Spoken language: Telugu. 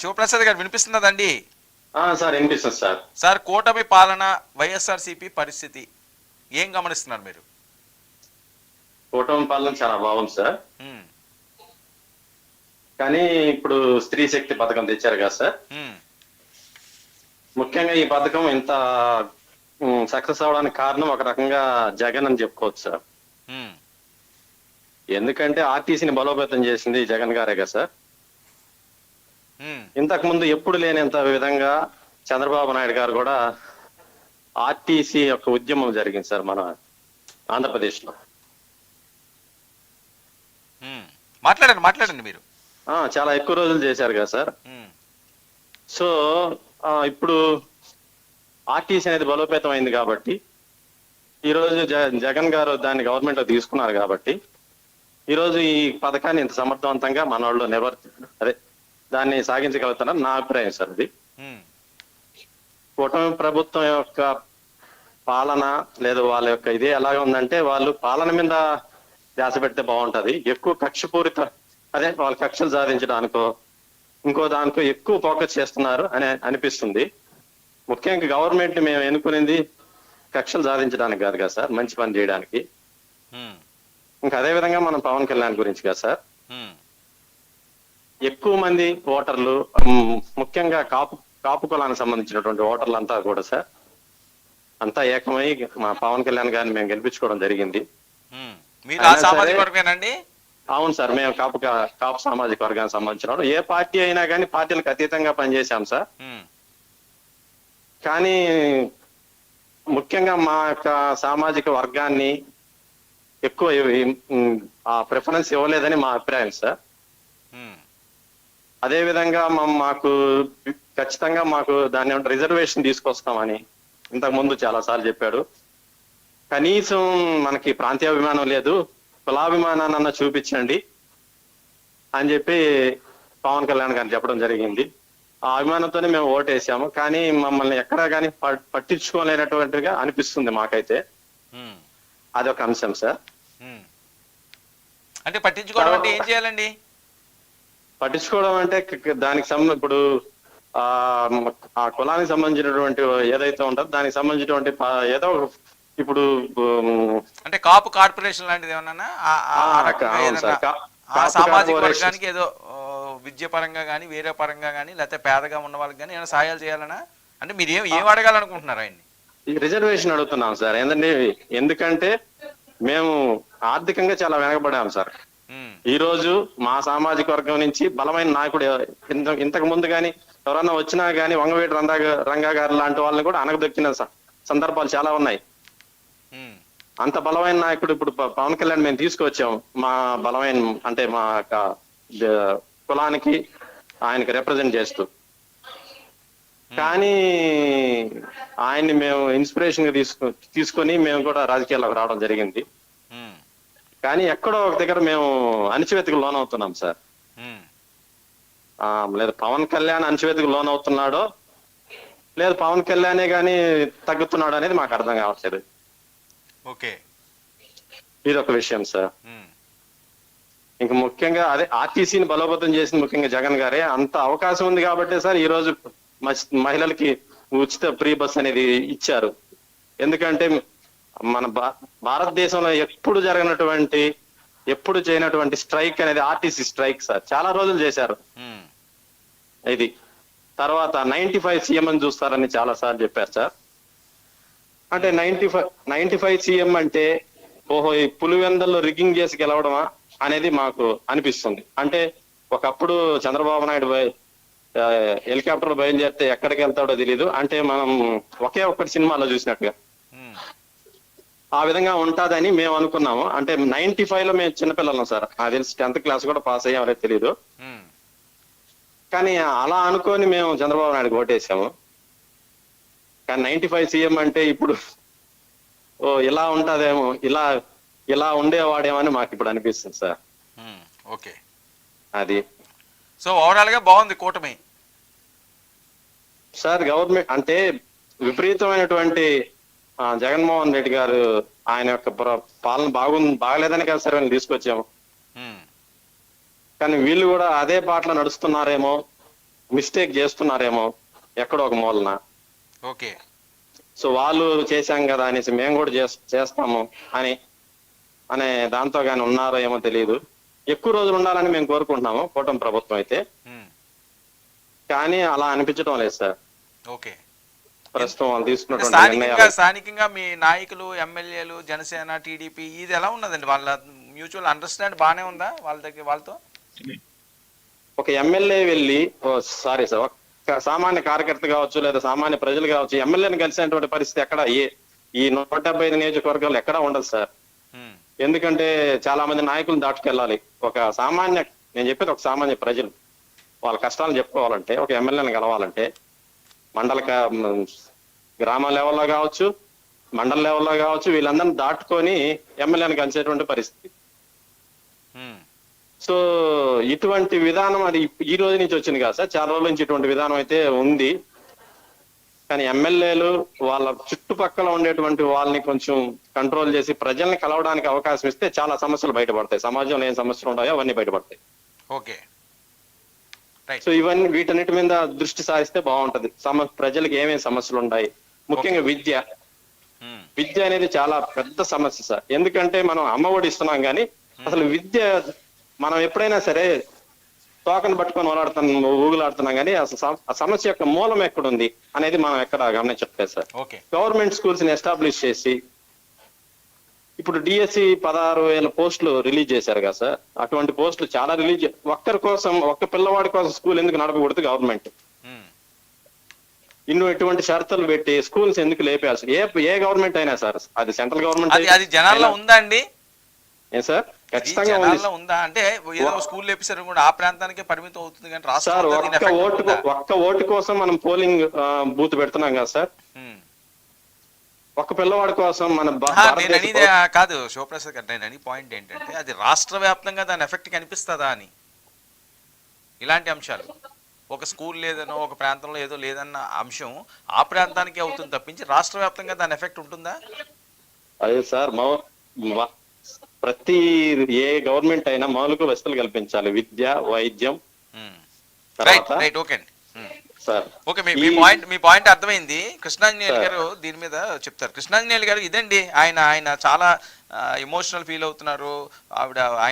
శివప్రసాద్ గారు వినిపిస్తున్నదండి? సార్ వినిపిస్తుంది సార్. సార్ కూటమి పాలన వైఎస్ఆర్సీపీ పరిస్థితి ఏం గమనిస్తున్నారు మీరు? కూటమి పాలన చాలా బాగుంది సార్. కానీ ఇప్పుడు స్త్రీ శక్తి పథకం తెచ్చారు కదా సార్. ముఖ్యంగా ఈ పథకం ఇంత సక్సెస్ అవడానికి కారణం ఒక రకంగా జగన్ అని చెప్పుకోవచ్చు సార్. ఎందుకంటే ఆర్టీసీని బలోపేతం చేసింది జగన్ గారే కదా సార్. ఇంతకు ముందు ఎప్పుడు లేనంత విధంగా చంద్రబాబు నాయుడు గారు కూడా ఆర్టీసీ యొక్క ఉద్యమం జరిగింది సార్ మన ఆంధ్రప్రదేశ్లో. మాట్లాడండి మాట్లాడండి మీరు. చాలా ఎక్కువ రోజులు చేశారు కదా సార్. సో ఇప్పుడు ఆర్టీసీ అనేది బలోపేతం అయింది కాబట్టి ఈ రోజు జ- జగన్ గారు దాన్ని గవర్నమెంట్లో తీసుకున్నారు కాబట్టి ఈ రోజు ఈ పథకాన్ని ఇంత సమర్థవంతంగా మన వాళ్ళు నిర్వర్తి అదే దాన్ని సాగించగలుగుతున్నారు నా అభిప్రాయం సార్ అది కూటమి ప్రభుత్వం యొక్క పాలన లేదు వాళ్ళ యొక్క ఇదే ఎలాగ ఉందంటే వాళ్ళు పాలన మీద ధ్యాస పెడితే బాగుంటది. ఎక్కువ కక్షపూరిత అదే వాళ్ళ కక్షలు సాధించడానికో ఇంకో దానికో ఎక్కువ ఫోకస్ చేస్తున్నారు అని అనిపిస్తుంది. ముఖ్యంగా గవర్నమెంట్ మేము ఎన్నుకునేది కక్షలు సాధించడానికి కాదు కదా సార్ మంచి పని చేయడానికి. ఇంకా అదే విధంగా మనం పవన్ కళ్యాణ్ గురించి కదా సార్ ఎక్కువ మంది ఓటర్లు ముఖ్యంగా కాపు కాపు కులానికి సంబంధించినటువంటి ఓటర్లు అంతా కూడా సార్ అంతా ఏకమై మా పవన్ కళ్యాణ్ గారిని మేము గెలిపించుకోవడం జరిగింది. అవును సార్ మేము కాపు కాపు సామాజిక వర్గానికి సంబంధించిన. ఏ పార్టీ అయినా కానీ పార్టీలకు అతీతంగా పనిచేశాం సార్. కానీ ముఖ్యంగా మా యొక్క సామాజిక వర్గాన్ని ఎక్కువ ఆ ప్రిఫరెన్స్ ఇవ్వలేదని మా అభిప్రాయం సార్. అదే విధంగా మాకు ఖచ్చితంగా మాకు ఏమంటారు రిజర్వేషన్ తీసుకొస్తామని ఇంతకు ముందు చాలా సార్లు చెప్పాడు. కనీసం మనకి ప్రాంతీయాభిమానం లేదు కులాభిమానాన్న చూపించండి అని చెప్పి పవన్ కళ్యాణ్ గారు చెప్పడం జరిగింది. ఆ అభిమానంతోనే మేము ఓటేసాము. కానీ మమ్మల్ని ఎక్కడా కానీ పట్టించుకోలేనటువంటిగా అనిపిస్తుంది మాకైతే. అదొక అంశం సార్. అంటే పట్టించుకోవడం అంటే ఏం చేయాలండి? పట్టించుకోవడం అంటే దానికి సంబంధం ఇప్పుడు ఆ కులానికి సంబంధించినటువంటి ఏదైతే ఉంటుందో దానికి సంబంధించినటువంటి ఏదో ఇప్పుడు అంటే కాపు కార్పొరేషన్ లాంటిది ఏమన్నా సామాజిక. వర్గానికి ఏదో విద్య పరంగా కానీ వేరే పరంగా కానీ లేకపోతే పేదగా ఉన్న వాళ్ళకి కానీ ఏమైనా సహాయాలు చేయాలనా? అంటే మీరు ఏం ఏం అడగాలనుకుంటున్నారు ఆయన్ని? రిజర్వేషన్ అడుగుతున్నాం సార్. ఏంటంటే ఎందుకంటే మేము ఆర్థికంగా చాలా వెనకబడాం సార్. ఈ రోజు మా సామాజిక వర్గం నుంచి బలమైన నాయకుడు ఇంత ఇంతకు ముందు కానీ ఎవరన్నా వచ్చినా కానీ వంగవేటి రంగా రంగా గారు లాంటి వాళ్ళని కూడా అనగదొక్కిన సందర్భాలు చాలా ఉన్నాయి. అంత బలమైన నాయకుడు ఇప్పుడు పవన్ కళ్యాణ్ మేము తీసుకొచ్చాం. మా బలమైన అంటే మా యొక్క కులానికి ఆయనకి రిప్రజెంట్ చేస్తూ. కానీ ఆయన్ని మేము ఇన్స్పిరేషన్గా తీసుకు తీసుకొని మేము కూడా రాజకీయాల్లోకి రావడం జరిగింది. కానీ ఎక్కడో ఒక దగ్గర మేము అణచివేతకు లోనవుతున్నాం సార్. ఉమ్, ఆ, లేదు పవన్ కళ్యాణ్ అణచివేతకు లోనవుతున్నాడో లేదు పవన్ కళ్యాణే కానీ తగ్గుతున్నాడు అనేది మాకు అర్థం కావట్లేదు. ఓకే. ఇది ఒక విషయం సార్. ఇంకా ముఖ్యంగా అదే ఆర్టీసీని బలోపేతం చేసింది ముఖ్యంగా జగన్ గారే. అంత అవకాశం ఉంది కాబట్టి సార్ ఈ రోజు మహిళలకి ఉచిత ఫ్రీ బస్ అనేది ఇచ్చారు. ఎందుకంటే మన భారతదేశంలో ఎప్పుడు జరగనటువంటి ఎప్పుడు చేయనటువంటి స్ట్రైక్ అనేది ఆర్టీసీ స్ట్రైక్ సార్. చాలా రోజులు చేశారు. ఇది. తర్వాత నైన్టీ ఫైవ్ సీఎం అని చూస్తారని చాలా సార్లు చెప్పారు సార్. అంటే ninety five ninety five CM అంటే ఓహో ఈ పులివెందల్లో రిగ్గింగ్ చేసి గెలవడమా అనేది మాకు అనిపిస్తుంది. అంటే ఒకప్పుడు చంద్రబాబు నాయుడు హెలికాప్టర్ బయలుదేరితే ఎక్కడికి వెళ్తాడో తెలియదు అంటే మనం ఒకే ఒక్కటి సినిమాలో చూసినట్టుగా. ఆ విధంగా ఉంటుందని మేము అనుకున్నాము. అంటే నైన్టీ ఫైవ్లో మేము చిన్నపిల్లలం సార్. నాకు తెలిసి టెన్త్ క్లాస్ కూడా పాస్ అయ్యాం అనేది తెలియదు కానీ అలా అనుకొని మేము చంద్రబాబు నాయుడు ఓటేసాము. కానీ నైన్టీ ఫైవ్ సీఎం అంటే ఇప్పుడు ఓ ఇలా ఉంటదేమో ఇలా ఇలా ఉండేవాడేమో అని మాకు ఇప్పుడు అనిపిస్తుంది సార్. ఓకే. అది. సో ఓవరాల్గా బాగుంది కూటమి. సార్ గవర్నమెంట్ అంటే విపరీతమైనటువంటి జగన్మోహన్ రెడ్డి గారు ఆయన యొక్క పాలన బాగుంది బాగలేదని కదా సార్ వీళ్ళని తీసుకొచ్చాము. కానీ వీళ్ళు కూడా అదే బాటలో నడుస్తున్నారేమో మిస్టేక్ చేస్తున్నారేమో ఎక్కడో ఒక మూలన. ఓకే. సో వాళ్ళు చేశాం కదా అనేసి మేము కూడా చేస్- చేస్తాము అని అనే దాంతో కానీ ఉన్నారో ఏమో తెలియదు ఎక్కువ రోజులు ఉండాలని మేము కోరుకుంటున్నాము కూటమి ప్రభుత్వం అయితే. కానీ అలా అనిపించడం లేదు సార్. ఓకే. ప్రస్తుతం వాళ్ళు తీసుకున్నటువంటి స్థానికంగా మీ నాయకులు ఎమ్మెల్యేలు జనసేన టీడీపీ ఇది ఎలా ఉన్నదండి? వాళ్ళ మ్యూచువల్ అండర్స్టాండ్ బాగానే ఉందా వాళ్ళ దగ్గర వాళ్ళతో? ఒక ఎమ్మెల్యే వెళ్ళి సారీ సార్ ఒక సామాన్య కార్యకర్త కావచ్చు లేదా సామాన్య ప్రజలు కావచ్చు ఎమ్మెల్యేని కలిసినటువంటి పరిస్థితి ఎక్కడ? ఏ ఈ నూట డెబ్బై ఐదు నియోజకవర్గాలు ఎక్కడా ఉండదు సార్. ఎందుకంటే చాలా మంది నాయకులు దాటుకెళ్ళాలి. ఒక సామాన్య నేను చెప్పేది ఒక సామాన్య ప్రజలు. వాళ్ళ కష్టాలు చెప్పుకోవాలంటే ఒక ఎమ్మెల్యేని కలవాలంటే మండల గ్రామ లెవెల్లో కావచ్చు మండల లెవెల్లో కావచ్చు వీళ్ళందరినీ దాటుకొని ఎమ్మెల్యేని కలిసేటువంటి పరిస్థితి. సో ఇటువంటి విధానం అది ఈ రోజు నుంచి వచ్చింది కదా సార్. చాలా రోజుల నుంచి ఇటువంటి విధానం అయితే ఉంది. కానీ ఎమ్మెల్యేలు వాళ్ళ చుట్టుపక్కల ఉండేటువంటి వాళ్ళని కొంచెం కంట్రోల్ చేసి ప్రజల్ని కలవడానికి అవకాశం ఇస్తే చాలా సమస్యలు బయటపడతాయి. సమాజంలో ఏం సమస్యలు ఉన్నాయో అవన్నీ బయటపడతాయి. ఓకే. సో ఇవన్నీ వీటన్నిటి మీద దృష్టి సారిస్తే బాగుంటది. సమ ప్రజలకు ఏమేమి సమస్యలు ఉన్నాయి ముఖ్యంగా విద్య. ఉమ్, విద్య అనేది చాలా పెద్ద సమస్య సార్. ఎందుకంటే మనం అమ్మఒడి ఇస్తున్నాం కానీ అసలు విద్య మనం ఎప్పుడైనా సరే తోకను పట్టుకొని ఓలాడుతున్నాం ఊగులాడుతున్నాం కానీ అసలు సమస్య యొక్క మూలం ఎక్కడుంది అనేది మనం ఎక్కడ గమనించట్లేదు సార్. గవర్నమెంట్ స్కూల్స్ని ఎస్టాబ్లిష్ చేసి ఇప్పుడు డిఎస్సి పదహారు వేల పోస్టులు రిలీజ్ చేశారు కదా సార్. అటువంటి పోస్టులు చాలా రిలీజ్ ఒక్కరి కోసం ఒక్క పిల్లవాడి కోసం స్కూల్ ఎందుకు నడపకూడదు గవర్నమెంట్? ఇನ್ನು ఇటువంటి షరతులు పెట్టి స్కూల్స్ ఎందుకు లేపేయాల్సి ఏ ఏ గవర్నమెంట్ అయినా సార్ అది సెంట్రల్ గవర్నమెంట్ అది జనాల్లో ఉందా అండి? ఏం సార్? ఖచ్చితంగా ఉంది. అంటే ఏదో స్కూల్ లేపిసారు కూడా ఆ ప్రాంతానికే పరిమితం అవుతుంది కానీ సార్ రాష్ట్రం ఒక్క ఓటు ఒక్క ఓటు కోసం మనం పోలింగ్ బూత్ పెడుతున్నాం కదా సార్. ఒక్క పిల్లవాడి కోసం మన నేను అనేది కాదు శివప్రసాద్ గారు నేను అని పాయింట్ ఏంటంటే అది రాష్ట్ర వ్యాప్తంగా దాని ఎఫెక్ట్ కనిపిస్తుందా అని. ఇలాంటి అంశాలు. ఒక స్కూల్ లేదనో ఒక ప్రాంతంలో ఏదో లేదన్న అంశం ఆ ప్రాంతానికి అవుతుంది తప్పించి రాష్ట్ర వ్యాప్తంగా దాని ఎఫెక్ట్ ఉంటుందా? అదే సార్ ప్రతి ఏ గవర్నమెంట్ అయినా మౌలిక వసతులు కల్పించాలి. విద్య వైద్యం రైట్ రైట్ ఓకే అండి ఓకే మీ పాయింట్ మీ పాయింట్ అర్థమైంది. కృష్ణాంజనేయులు. గారు దీని మీద చెప్తారు. కృష్ణాంజనేయులు గారు ఇదండి ఆయన ఆయన చాలా ఎమోషనల్ ఫీల్ అవుతున్నారు. ఆవిడ ఆయన